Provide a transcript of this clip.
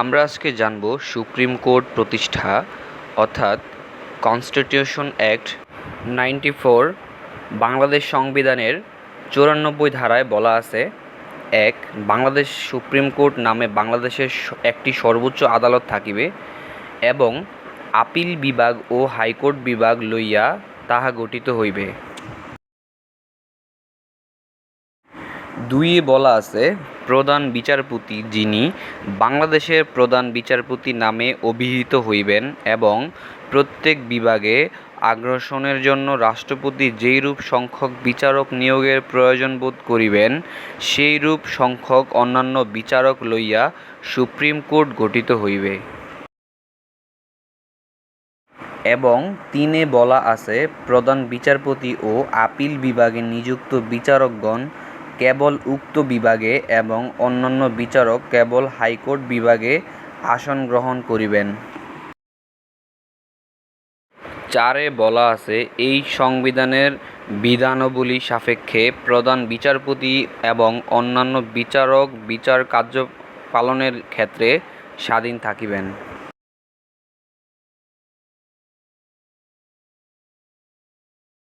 আমরা আজকে জানব সুপ্রিম কোর্ট প্রতিষ্ঠা, অর্থাৎ constitution act ninety four, Bangladesh সংবিধানের চুরানব্বই ধারায় বলা আছে, এক, বাংলাদেশ সুপ্রিম কোর্ট নামে বাংলাদেশের একটি সর্বোচ্চ আদালত থাকিবে এবং আপিল বিভাগ ও হাইকোর্ট বিভাগ লইয়া তাহা গঠিত হইবে। দুইয়ে বলা আছে, প্রধান বিচারপতি যিনি বাংলাদেশের প্রধান বিচারপতি নামে অভিহিত হইবেন এবং প্রত্যেক বিভাগে আগ্রাসনের জন্য রাষ্ট্রপতি যেইরূপ সংখ্যক বিচারক নিয়োগের প্রয়োজন বোধ করিবেন, সেইরূপ সংখ্যক অন্যান্য বিচারক লইয়া সুপ্রিম কোর্ট গঠিত হইবে। এবং তিনে বলা আছে, প্রধান বিচারপতি ও আপিল বিভাগে নিযুক্ত বিচারকগণ কেবল উক্ত বিভাগে এবং অন্যান্য বিচারক কেবল হাইকোর্ট বিভাগে আসন গ্রহণ করিবেন। চারে বলা আছে, এই সংবিধানের বিধানাবলী সাপেক্ষে প্রধান বিচারপতি এবং অন্যান্য বিচারক বিচার কার্য পালনের ক্ষেত্রে স্বাধীন থাকিবেন।